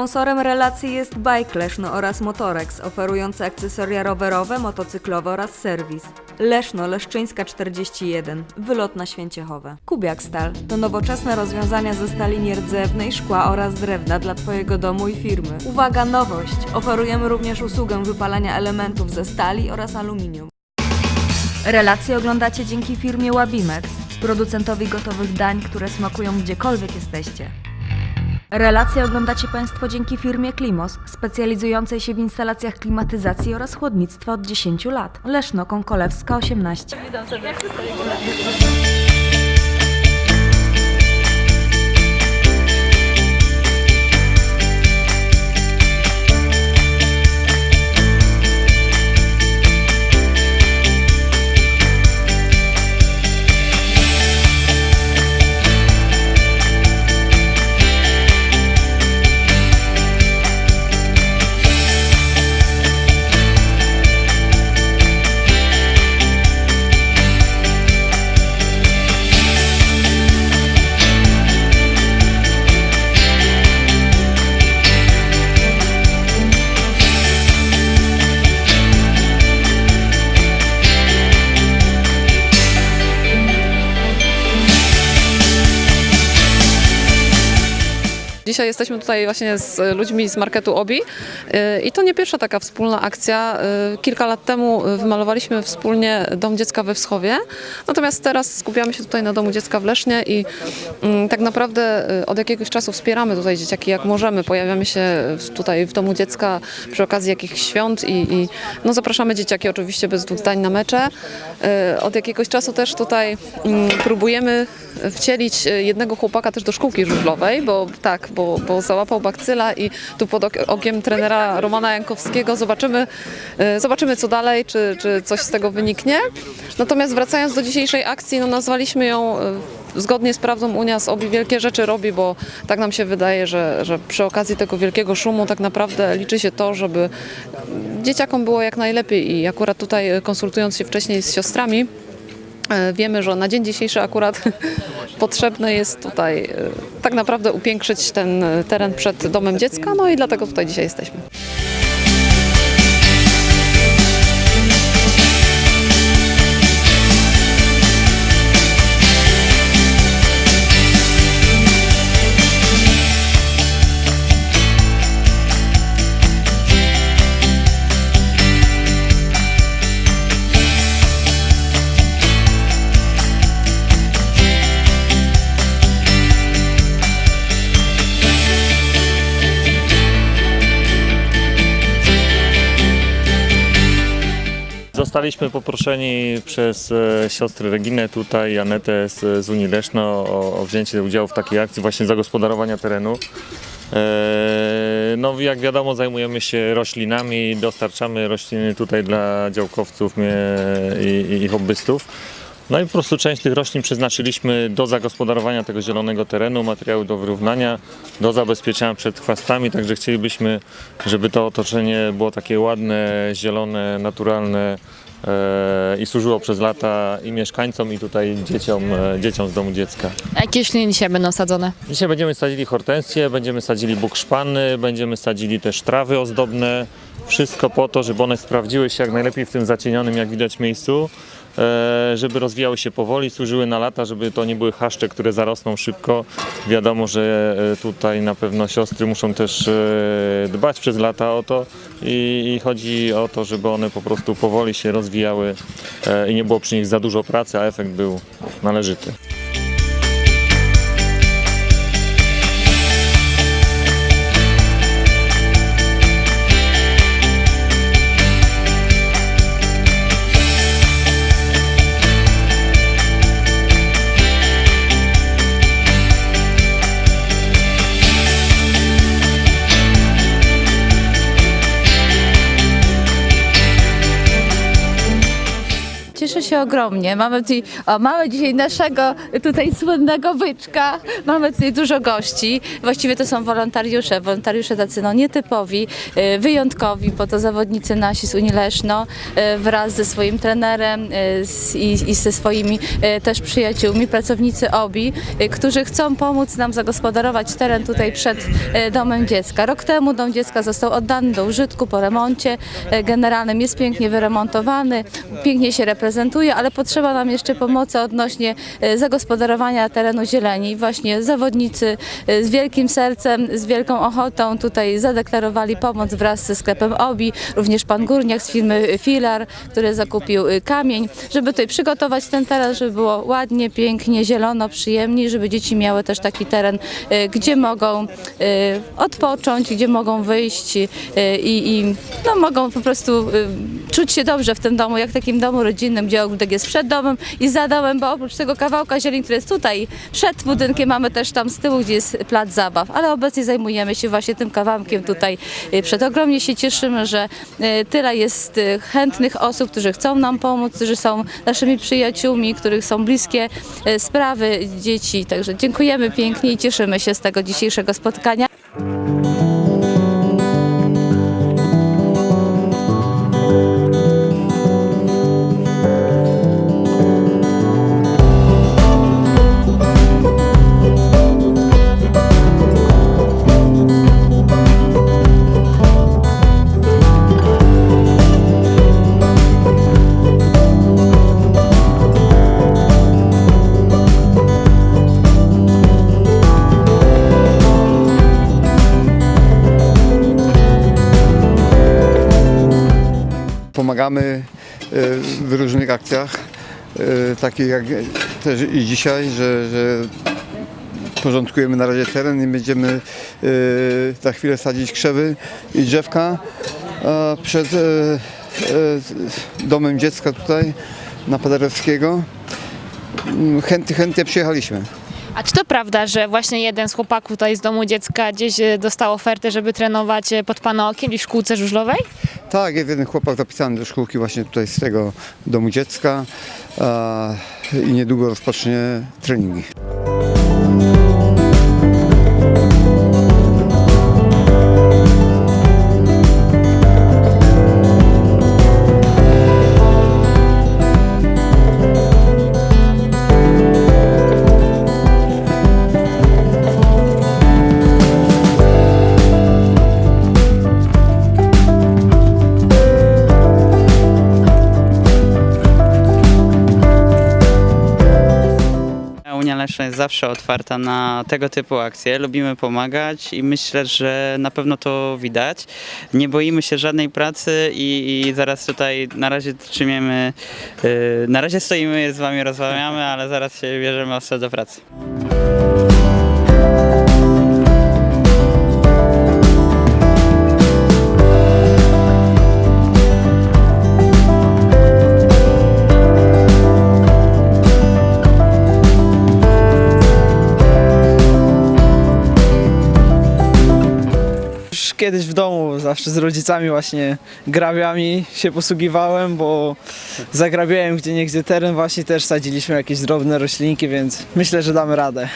Sponsorem relacji jest Bike Leszno oraz Motorex, oferujące akcesoria rowerowe, motocyklowe oraz serwis. Leszno, Leszczyńska 41, wylot na Święciechowe. Kubiak Stal to nowoczesne rozwiązania ze stali nierdzewnej, szkła oraz drewna dla Twojego domu i firmy. Uwaga, nowość! Oferujemy również usługę wypalania elementów ze stali oraz aluminium. Relacje oglądacie dzięki firmie Wabimex, producentowi gotowych dań, które smakują gdziekolwiek jesteście. Relacje oglądacie Państwo dzięki firmie Klimos, specjalizującej się w instalacjach klimatyzacji oraz chłodnictwa od 10 lat. Leszno Konkolewska 18. Dzisiaj jesteśmy tutaj właśnie z ludźmi z marketu Obi Yy, i to nie pierwsza taka wspólna akcja. Yy, Kilka lat temu wymalowaliśmy wspólnie Dom Dziecka we Wschowie, natomiast teraz skupiamy się tutaj na Domu Dziecka w Lesznie i mm, tak naprawdę yy, od jakiegoś czasu wspieramy tutaj dzieciaki jak możemy. Pojawiamy się tutaj w Domu Dziecka przy okazji jakichś świąt i, i no zapraszamy dzieciaki oczywiście bez dwóch zdań na mecze. Od jakiegoś czasu też tutaj mm, próbujemy wcielić y, jednego chłopaka też do szkółki żużlowej, bo tak, bo, bo załapał bakcyla i tu pod ok- okiem trenera Romana Jankowskiego zobaczymy, y, zobaczymy co dalej, czy, czy coś z tego wyniknie. Natomiast wracając do dzisiejszej akcji, no nazwaliśmy ją y, zgodnie z prawdą Unia z OBI wielkie rzeczy robi, bo tak nam się wydaje, że, że przy okazji tego wielkiego szumu tak naprawdę liczy się to, żeby dzieciakom było jak najlepiej i akurat tutaj y, konsultując się wcześniej z siostrami, E, Wiemy, że na dzień dzisiejszy akurat potrzebne jest tutaj e, tak naprawdę upiększyć ten e, teren przed domem dziecka, no i dlatego tutaj dzisiaj jesteśmy. Zostaliśmy poproszeni przez e, siostry Reginę tutaj, Anetę z, z Unii Leszno o, o wzięcie udziału w takiej akcji właśnie zagospodarowania terenu. E, No jak wiadomo zajmujemy się roślinami, dostarczamy rośliny tutaj dla działkowców mnie i, i hobbystów. No i po prostu część tych roślin przeznaczyliśmy do zagospodarowania tego zielonego terenu, materiały do wyrównania, do zabezpieczenia przed chwastami, także chcielibyśmy, żeby to otoczenie było takie ładne, zielone, naturalne e, i służyło przez lata i mieszkańcom i tutaj dzieciom, e, dzieciom z domu dziecka. A jakie rośliny dzisiaj będą sadzone? Dzisiaj będziemy sadzili hortensje, będziemy sadzili bukszpany, będziemy sadzili też trawy ozdobne. Wszystko po to, żeby one sprawdziły się jak najlepiej w tym zacienionym, jak widać, miejscu. E, Żeby rozwijały się powoli, służyły na lata, żeby to nie były chaszcze, które zarosną szybko. Wiadomo, że e, tutaj na pewno siostry muszą też e, dbać przez lata o to i, chodzi o to, żeby one po prostu powoli się rozwijały i nie było przy nich za dużo pracy, a efekt był należyty. Się ogromnie. Mamy tutaj, o, mamy dzisiaj naszego tutaj słynnego byczka. Mamy tutaj dużo gości. Właściwie to są wolontariusze. Wolontariusze tacy no, nietypowi, e, wyjątkowi, bo to zawodnicy nasi z Unii Leszno e, wraz ze swoim trenerem z, i, i ze swoimi też przyjaciółmi, pracownicy OBI, którzy chcą pomóc nam zagospodarować teren tutaj przed Domem Dziecka. Rok temu Dom Dziecka został oddany do użytku po remoncie generalnym. Jest pięknie wyremontowany, pięknie się reprezentuje, ale potrzeba nam jeszcze pomocy odnośnie e, zagospodarowania terenu zieleni. Właśnie zawodnicy e, z wielkim sercem, z wielką ochotą tutaj zadeklarowali pomoc wraz ze sklepem OBI, również pan Górniak z firmy Filar, który zakupił y, kamień, żeby tutaj przygotować ten teren, żeby było ładnie, pięknie, zielono, przyjemnie, żeby dzieci miały też taki teren, gdzie mogą odpocząć, gdzie mogą wyjść i, i no, mogą po prostu czuć się dobrze w tym domu, jak w takim domu rodzinnym, gdzie ogródek jest przed domem i za domem, bo oprócz tego kawałka zieleni, który jest tutaj przed budynkiem, mamy też tam z tyłu, gdzie jest plac zabaw, ale obecnie zajmujemy się właśnie tym kawałkiem tutaj y, przed. Ogromnie się cieszymy, że y, tyle jest y, chętnych osób, którzy chcą nam pomóc, którzy są naszymi przyjaciółmi, których są bliskie sprawy dzieci. Także dziękujemy pięknie i cieszymy się z tego dzisiejszego spotkania. Pomagamy e, w różnych akcjach, e, takich jak też i dzisiaj, że, że porządkujemy na razie teren i będziemy e, za chwilę sadzić krzewy i drzewka przed domem dziecka tutaj na Paderewskiego. Mm, Chętnie, chętnie przyjechaliśmy. A czy to prawda, że właśnie jeden z chłopaków tutaj z domu dziecka gdzieś dostał ofertę, żeby trenować pod pana okiem gdzieś w szkółce żużlowej? Tak, jeden chłopak zapisany do szkółki właśnie tutaj z tego domu dziecka a, i niedługo rozpocznie treningi. Zawsze otwarta na tego typu akcje. Lubimy pomagać i myślę, że na pewno to widać. Nie boimy się żadnej pracy i, i zaraz tutaj na razie trzymiemy, yy, na razie stoimy z wami rozmawiamy, ale zaraz się bierzemy ostro do pracy. Kiedyś w domu, zawsze z rodzicami właśnie grabiami się posługiwałem, bo zagrabiałem gdzie niegdzie teren, właśnie też sadziliśmy jakieś drobne roślinki, więc myślę, że damy radę.